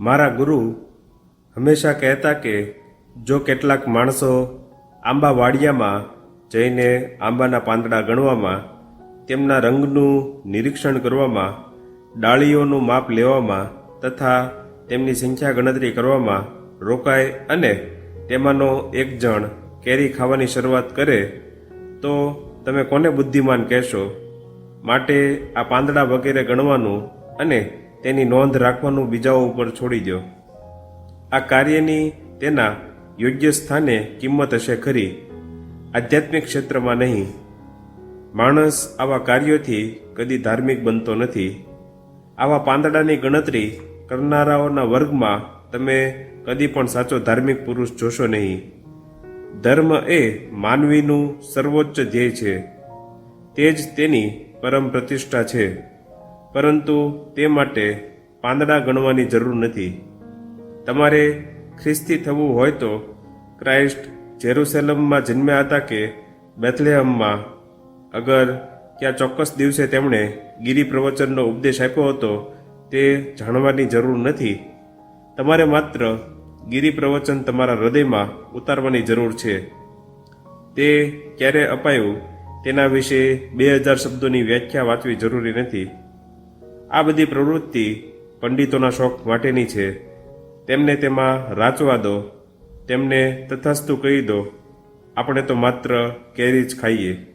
મારા ગુરુ હંમેશા કહેતા કે જો કેટલાક માણસો આંબા વાડિયામાં જઈને આંબાના પાંદડા ગણવામાં, તેમના રંગનું નિરીક્ષણ કરવામાં, ડાળીઓનું માપ લેવામાં તથા તેમની સંખ્યા ગણતરી કરવામાં રોકાય અને તેમાંનો એક જણ કેરી ખાવાની શરૂઆત કરે, તો તમે કોને બુદ્ધિમાન કહેશો? માટે આ પાંદડા વગેરે ગણવાનું અને તેની નોંધ રાખવાનું બીજાઓ ઉપર છોડી દો આ કાર્યની તેના યોગ્ય સ્થાને કિંમત હશે ખરી. આધ્યાત્મિક ક્ષેત્રમાં નહીં. માણસ આવા કાર્યોથી કદી ધાર્મિક બનતો નથી. આવા પાંદડાની ગણતરી કરનારાઓના વર્ગમાં તમે કદી પણ સાચો ધાર્મિક પુરુષ જોશો નહીં. ધર્મ એ માનવીનું સર્વોચ્ચ ધ્યેય છે. તે જ તેની પરમ પ્રતિષ્ઠા છે. પરંતુ તે માટે પાંદડા ગણવાની જરૂર નથી. તમારે ખ્રિસ્તી થવું હોય તો ક્રાઇસ્ટ જેરુસેલમમાં જન્મ્યા હતા કે બેથલેહમમાં? અગર ક્યાં ચોક્કસ દિવસે તેમણે ગિરી પ્રવચનનો ઉપદેશ આપ્યો હતો, તે જાણવાની જરૂર નથી. તમારે માત્ર ગિરી પ્રવચન તમારા હૃદયમાં ઉતારવાની જરૂર છે. તે ક્યારે અપાયું તેના વિશે બે હજાર શબ્દોની વ્યાખ્યા વાંચવી જરૂરી નથી. આ બધી પ્રવૃત્તિ પંડિતોના શોખ માટેની છે. તેમને તેમાં રાચવા દો, તેમને તથાસ્તુ કહી દો, આપણે તો માત્ર કેરી જ ખાઈએ.